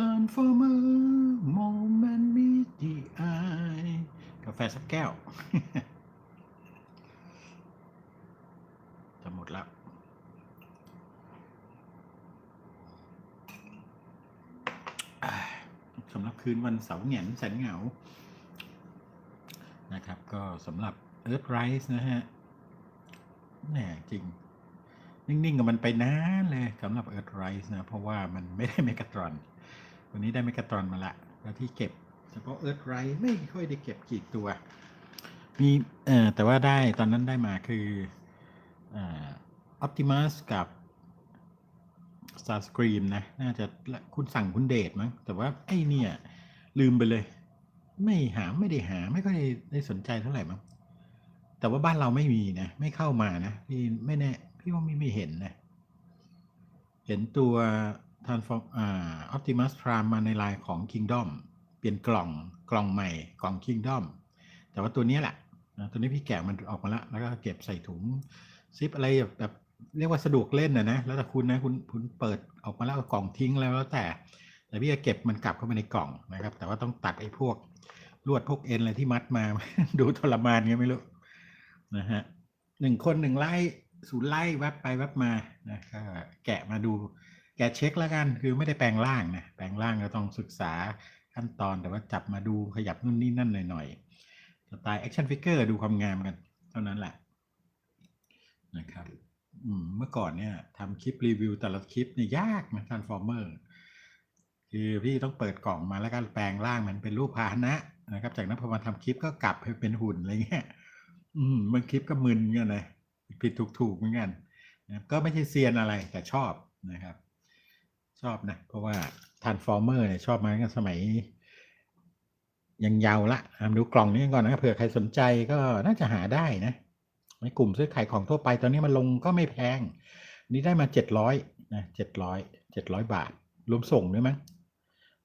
Transformer Moment Meet the Eye กาแฟสักแก้ว จะหมดแล้วสำหรับคืนวันเสาร์เหงียนแสนเหงา นะครับ ก็สำหรับ Earthrise นะฮะแน่จริง นิ่งๆกับมันไปนานเลยสำหรับ Earthrise นะ เพราะว่ามันไม่ได้เมกาตรอน วันนี้ได้เมกาตรอนมาละ แล้วที่เก็บเฉพาะ Earthrise ไม่ค่อยได้เก็บกี่ตัวมีเอ่อแต่ว่าได้ตอนนั้นได้มาคืออ่า Optimus กับ Starscream นะ น่าจะคุณสั่งคุณเดชมั้งแต่ว่าไอ้เนี่ย ลืมไปเลย ไม่หาไม่ได้หาไม่ค่อยได้สนใจเท่าไหร่มั้งแต่ว่าบ้านเราไม่มีนะ ไม่เข้ามานะพี่ไม่แน่ พี่ว่าไม่ไม่เห็นนะเห็นตัว Transform อ่า Optimus Prime มาในลายของ Kingdom เปลี่ยนกล่องกล่องใหม่กล่อง Kingdom แต่ว่าตัวนี้แหละตัวนี้พี่แกะมันออกมาแล้ว แล้วก็เก็บใส่ถุงซิปอะไรแบบเรียกว่าสะดวกเล่นนะนะแล้วแต่คุณนะคุณคุณเปิดออกมาแล้วกล่องทิ้งแล้วแล้วแต่ แต่พี่จะเก็บมันกลับเข้าไปในกล่องนะครับ แต่ว่าต้องตัดไอ้พวกลวดพวกเอ็นอะไรที่มัดมา ดูทรมานไงไม่รู้นะฮะหนึ่งคนหนึ่งไล่ ศูนย์ไล่แวบไปแวบมานะก็แกะมาดู แกะเช็คแล้วกันคือไม่ได้แปลงร่างนะแปลงร่างก็ต้องศึกษาขั้นตอนแต่ว่าจับมาดูขยับนู่นนี่นั่นหน่อยๆสไตล์แอคชั่นฟิกเกอร์ดูความงามกัน เท่านั้นแหละนะครับเมื่อก่อนเนี่ยทำคลิปรีวิวแต่ละคลิปเนี่ยยากนะท r นฟอร์เมอร์คือพี่ต้องเปิดกล่องมาแล้วก็แปลงร่างมันเป็นรูปพาหนะนะครับ จากนั้นพอมาทำคลิปก็กลับให้เป็นหุ่นอะไรเงี้ย อืมบางคลิปก็มึนเงี้ยเลย ผิดถูกถูกเหมือนกันนะก็ไม่ใช่เซียนอะไรแต่ชอบนะครับ ชอบนะ เพราะว่า Transformer เนี่ยชอบมาตั้งแต่สมัย ยังเยาวละอะมดูกล่องนี้ก่อนนะเผื่อใครสนใจก็น่าจะหาได้นะในกลุ่มซื้อขายของทั่วไปตอนนี้มันลงก็ไม่แพง นี่ได้มาเจ็ดร้อยนะเจ็ดร้อยเจ็ดร้อยบาท รวมส่งด้วยมั้ง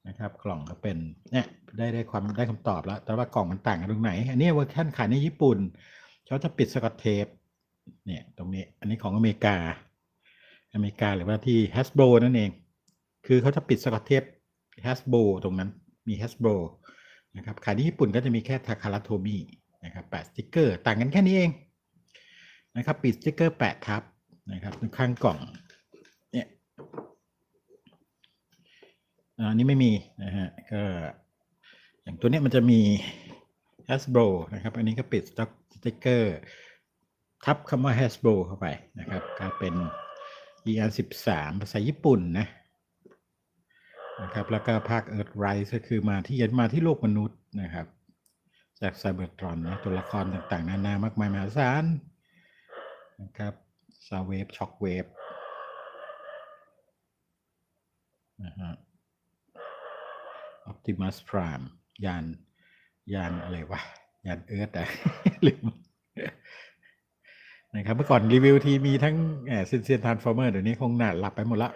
นะครับ กล่องก็เป็นเนี่ยได้ได้ความได้คำตอบแล้ว แต่ว่ากล่องมันต่างกันตรงไหน อันนี้เวอร์ชันขายในญี่ปุ่น เขาจะปิดสกอตเทป เนี่ยตรงนี้อันนี้ของอเมริกา อเมริกาหรือว่าที่ Hasbro นั่นเอง คือเขาจะปิดสกอตเทป Hasbro ตรงนั้นมี Hasbro นะครับขายที่ญี่ปุ่นก็จะมีแค่ทาคาราโทมินะครับแปะสติกเกอร์ต่างกันแค่นี้เองนะครับปิดสติกเกอร์แปะทับนะครับข้างกล่องเนี่ยอันนี้ไม่มีนะฮะก็อย่างตัวนี้มันจะมี Hasbro นะครับ อันนี้ก็ปิดสติกเกอร์ ทับคำว่า Hasbro เข้าไปนะครับกลายเป็น ER 13 ภาษาญี่ปุ่นนะนะครับแล้วก็ภาค Earthrise ก็คือมาที่ยันมาที่โลกมนุษย์นะครับ จากไซเบอร์ตรอนนะตัวละครต่างๆ นานามากมายมหาศาลนะครับซาเวฟช็อคเวฟนะฮะ Optimus Prime ยานยานอะไรวะ ยานเอิร์ธอะลืม นะครับเมื่อก่อนรีวิวทีมีทั้งเซนเซียนทานฟอร์เมอร์เดี๋ยวนี้คงหนาหลับไปหมดละ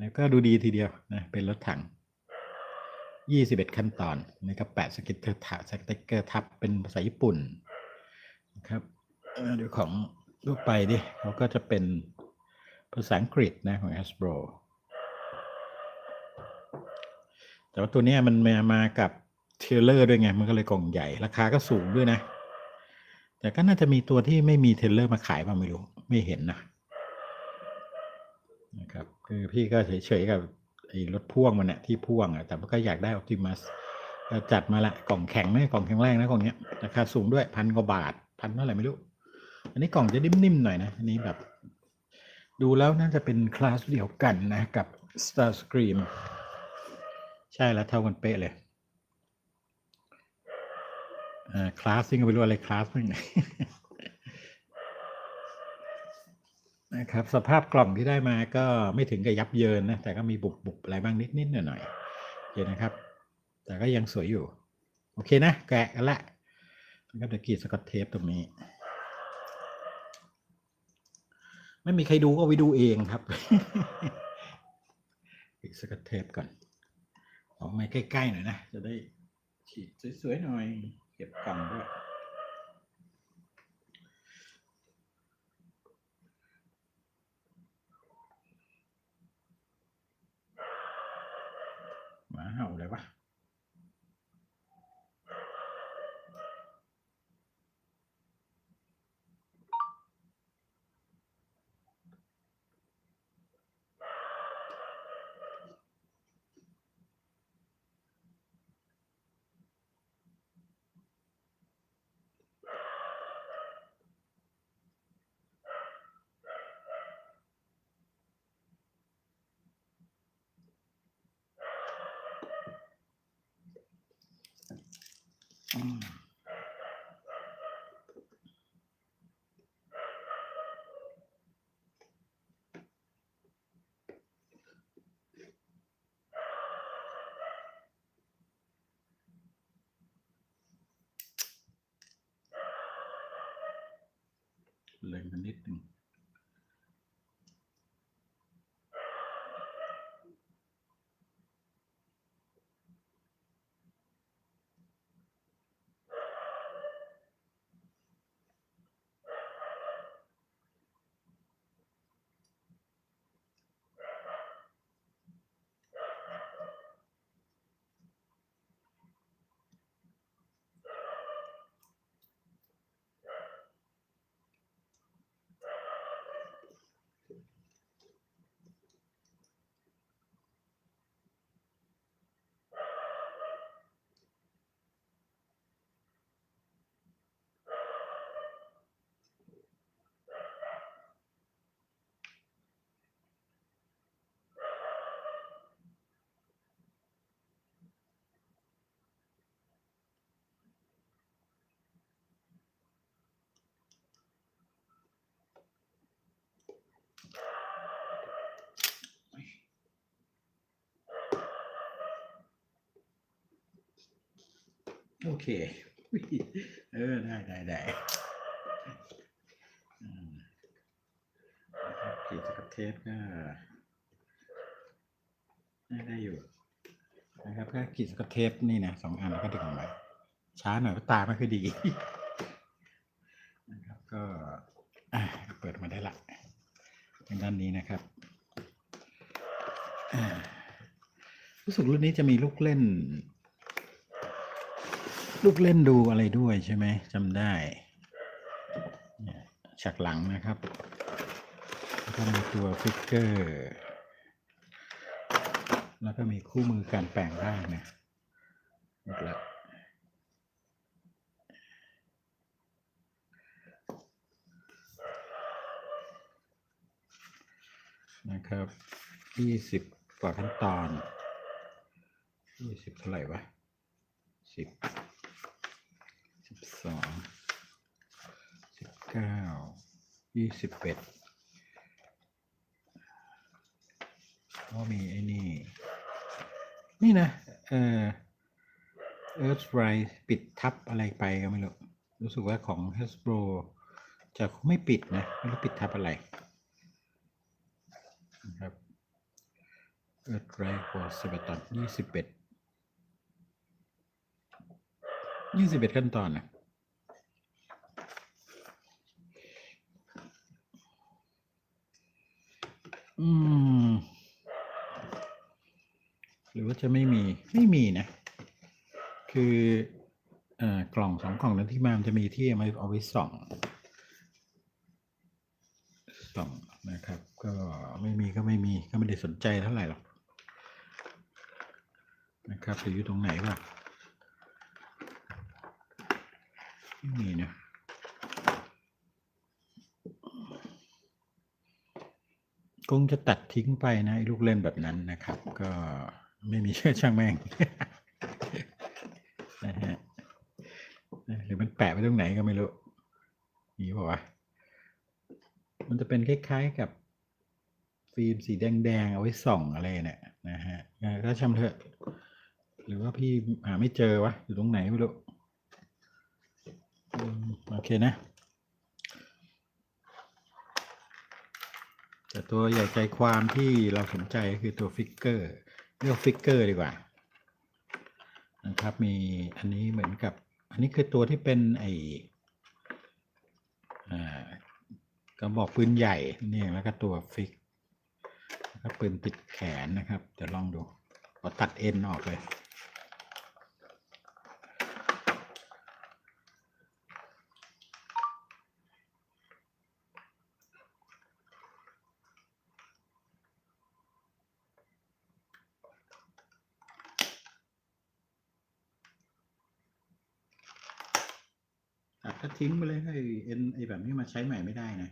นะก็ดูดีทีเดียวนะเป็นรถถัง 21 ขั้นตอนนะครับแปะสกิตเตอร์ทับสติกเกอร์ทับเป็นภาษาญี่ปุ่นนะครับเดี๋ยวของทั่วไปดิเขาก็จะเป็นภาษาอังกฤษนะของ Hasbro แต่ว่าตัวนี้มันมามากับเทเลอร์ด้วยไง มันก็เลยกล่องใหญ่ ราคาก็สูงด้วยนะ แต่ก็น่าจะมีตัวที่ไม่มีเทรลเลอร์มาขายบ้างไม่รู้ ไม่เห็นนะนะครับ คือพี่ก็เฉยๆกับไอ้รถพ่วงมันเนี่ยที่พ่วงอะแต่ก็อยากได้ Optimus ก็จัดมาละกล่องแข็งนะกล่องแข็งแรงนะกล่องเนี้ยราคาสูงด้วยพันกว่าบาทพันเท่าไหร่ไม่รู้ อันนี้กล่องจะนิ่มๆหน่อยนะ อันนี้แบบ ดูแล้วน่าจะเป็นคลาสเดียวกันนะกับ Starscream ใช่แล้วเท่ากันเป๊ะเลย คลาสซิ่งก็ไม่รู้อะไรคลาสมั่งนะครับ สภาพกล่องที่ได้มาก็ไม่ถึงกับยับเยินนะ แต่ก็มีบุบบุบอะไรบ้างนิดนิดหน่อยหน่อยๆโอเคนะครับ แต่ก็ยังสวยอยู่ โอเคนะ แกะกันละนะครับเดี๋ยวกีดสกอตเทปตรงนี้ ไม่มีใครดูก็ไปดูเองครับกีดสกอตเทปก่อนออกมาใกล้ๆหน่อยนะ จะได้ฉีดสวยๆหน่อย เก็บก ล่อ โอเค เออ ได้ได้ได้อืมนะครับขีดสกับเทปก็ได้ได้อยู่นะครับก็ขีดสกับเทปนี่นะสองอันก็ดึงออกมาช้าหน่อยเพราะตาไม่ค่อยดีนะครับก็เปิดมาได้ละทางด้านนี้นะครับรู้สึกรุ่นนี้จะมีลูกเล่น ลูกเล่นดูอะไรด้วยใช่ไหมจำได้ฉากหลังนะครับแล้วก็มีตัวฟิกเกอร์ แล้วก็มีคู่มือการแปลงร่างนะหมดละนะครับยี่สิบกว่าขั้นตอนยี่สิบเท่าไหร่วะสิบ สองสิบเก้ายี่สิบเอ็ดก็มีไอ้นี่ นี่นะ เอ่อ Earth Rise ปิดทับอะไรไปก็ไม่รู้ รู้สึกว่าของ Hasbro จะไม่ปิดนะ ไม่รู้ปิดทับอะไรนะครับ Earth Rise for s e b a t o n ยี่สิบเอ็ดยี่สิบเอ็ดขั้นตอนนะ อืม หรือว่าจะไม่มีไม่มีนะ คือเอ่อกล่องสองกล่องนั้นที่มามันจะมีที่เอาไว้เอาไว้ส่องส่องนะครับ ก็ไม่มีก็ไม่มีก็ไม่ได้สนใจเท่าไหร่หรอกนะครับหรืออยู่ตรงไหนวะไม่มีนะ คงจะตัดทิ้งไปนะไอ้ลูกเล่นแบบนั้นนะครับ ก็ไม่มีเชื่อช่างแม่งนะฮะหรือมันแปะไว้ตรงไหนก็ไม่รู้นี่บอกว่ามันจะเป็นคล้ายๆกับฟิล์มสีแดงๆเอาไว้ส่องอะไรเนี่ยนะฮะเออก็ช่างเถอะ หรือว่าพี่หาไม่เจอวะอยู่ตรงไหนไม่รู้อืมโอเคนะ แต่ตัวใหญ่ใจความที่เราสนใจก็คือตัวฟิกเกอร์เรียกฟิกเกอร์ดีกว่านะครับมีอันนี้เหมือนกับ อันนี้คือตัวที่เป็นไอกระบอกปืนใหญ่เนี่ยแล้วก็ตัวฟิกแล้วก็ปืนติดแขนนะครับเดี๋ยวลองดูขอตัดเอ็นออกเลย ตัดก็ทิ้งไปเลยให้เอ็นไอแบบนี้มาใช้ใหม่ไม่ได้นะ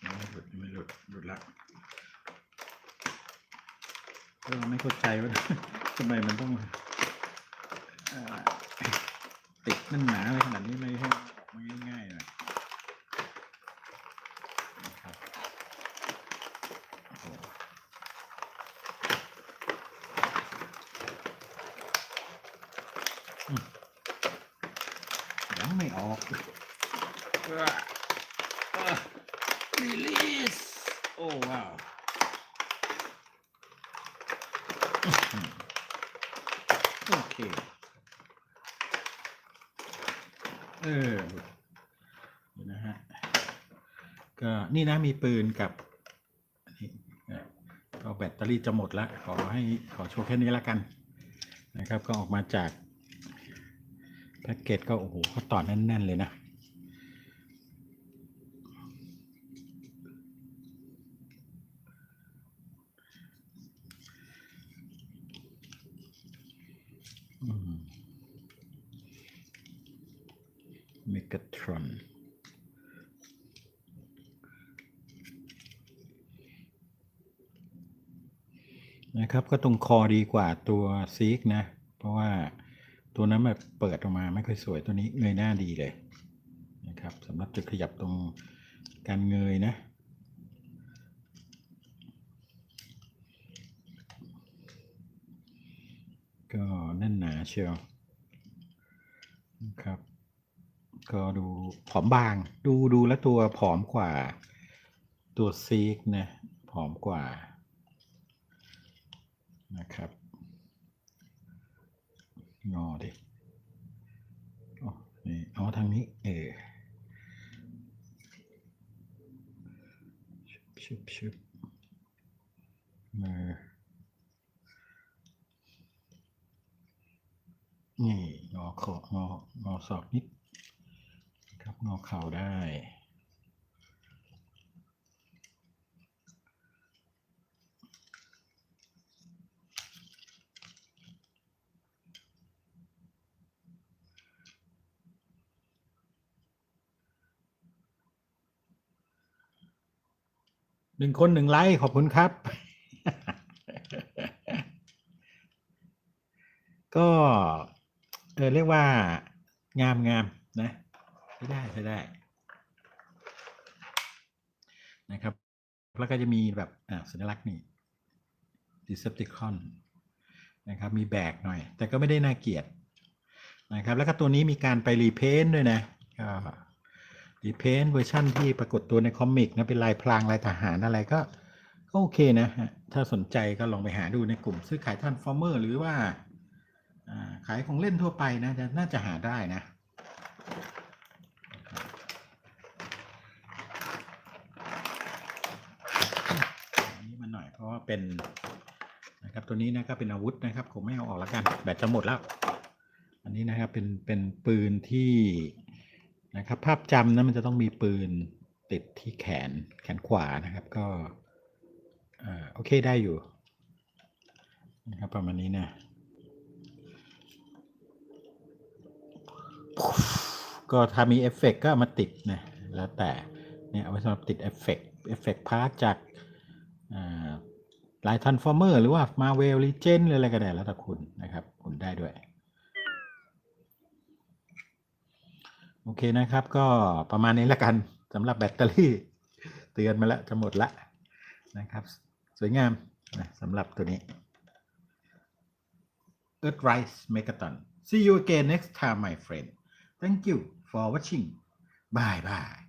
ไม่หลุดไม่หลุดหลุดละก็ไม่เข้าใจว่าทำไมมันต้องติดนั่นหนาอะไรขนาดนี้ไม่ให้ ง่ายๆหน่อยนะครับโอ้โหอืมยังไม่ออก release โอ้ว้าวโอเค เออนะฮะก็นี่นะมีปืนกับนนี้นะก็แบตเตอรี่จะหมดแล้วขอให้ขอโชว์แค่นี้แล้วกันนะครับ ก็ออกมาจากแพ็กเกจก็โอ้โหเขาต่อแน่น ๆ เลยนะอืม กทรอนนะครับก็ตรงคอดีกว่าตัวซีกนะ เพราะว่าตัวนั้นมันเปิดออกมาไม่ค่อยสวยตัวนี้เงยหน้าดีเลยนะครับสำหรับจุดขยับตรงการเงยนะก็แน่นหนาเชียวนะครับ ก็ดูผอมบาง ดูดูแล้วตัวผอมกว่า ตัวซีกนะผอมกว่านะครับงอดิอ๋อนี่เอาทางนี้ เออชุบชุบชุบมือนี่งอคององอศอกนิด งอเข่าได้หนึ่งคนหนึ่งไลค์ขอบคุณครับ ก็เออเรียกว่างามงามนะ ใช้ได้ใช้ได้นะครับ แล้วก็จะมีแบบอ่าสัญลักษณ์นี่ Decepticon นะครับมีแบกหน่อย แต่ก็ไม่ได้น่าเกลียดนะครับ แล้วก็ตัวนี้มีการไปรีเพนด้วยนะก็รีเพนเวอร์ชั่นที่ปรากฏตัวในคอมิกนะเป็นลายพลางลายทหารอะไรก็ก็โอเคนะฮะถ้าสนใจก็ลองไปหาดูในกลุ่มซื้อขายท่านฟอร์เมอร์หรือว่าอ่าขายของเล่นทั่วไปนะจะน่าจะหาได้นะอันนี้มาหน่อย เป็นนะครับตัวนี้นะก็เป็นอาวุธนะครับผมไม่เอาออกแล้วกันแบตจะหมดแล้ว อันนี้นะครับเป็นเป็นปืนที่นะครับภาพจำนะมันจะต้องมีปืนติดที่แขนแขนขวานะครับก็อ่าโอเคได้อยู่นะครับประมาณนี้นะก็ถ้ามีเอฟเฟกต์ก็มาติดนะแล้วแต่เนี่ยเอาไว้สำหรับติดเอฟเฟกต์เอฟเฟกต์พาร์จากอ่า ลายทันฟอร์เมอร์หรือว่ามาเวลลีเจนหรืออะไรก็ได้แล้วแต่คุณนะครับ คุณได้ด้วย โอเคนะครับ ก็ประมาณนี้แล้วกันสำหรับแบตเตอรี่ เตือนมาแล้วจะหมดละนะครับ สวยงามนะสำหรับตัวนี้ Earthrise Megaton see you again next time my friend Thank you for watching. Bye bye.